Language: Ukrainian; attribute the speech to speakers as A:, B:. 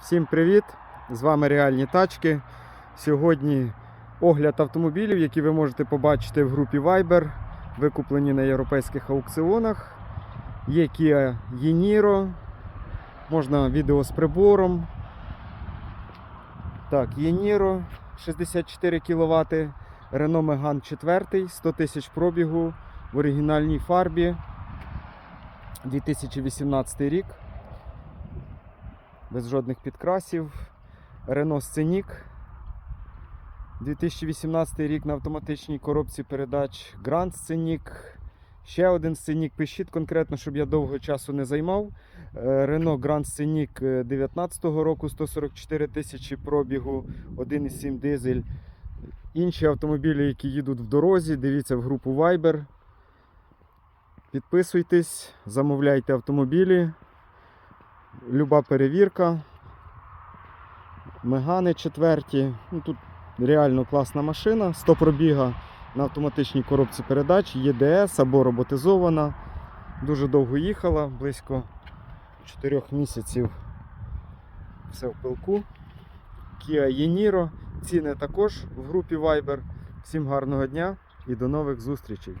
A: Всім привіт! З вами Реальні Тачки. Сьогодні огляд автомобілів, які ви можете побачити в групі Viber, викуплені на європейських аукціонах. Є Kia Yeniro, можна відео з прибором. Так, Yeniro 64 кВт, Renault Megane 4, 100 тисяч пробігу в оригінальній фарбі. 2018 рік без жодних підкрасів. Renault Scenic 2018 рік на автоматичній коробці передач. Grand Scenic. Ще один Scenic. Пишіть конкретно, щоб я довго часу не займав. Renault Grand Scenic 19 року 144 тисячі пробігу, 1,7 дизель. Інші автомобілі, які їдуть в дорозі, дивіться в групу Viber. Підписуйтесь, замовляйте автомобілі. Люба перевірка. Мегани четверті. Ну, тут реально класна машина. 100 пробіга на автоматичній коробці передач, ЄДС або роботизована. Дуже довго їхала, близько 4 місяців. Все в пилку. Kia Yeniro. Ціни також в групі Viber. Всім гарного дня і до нових зустрічей!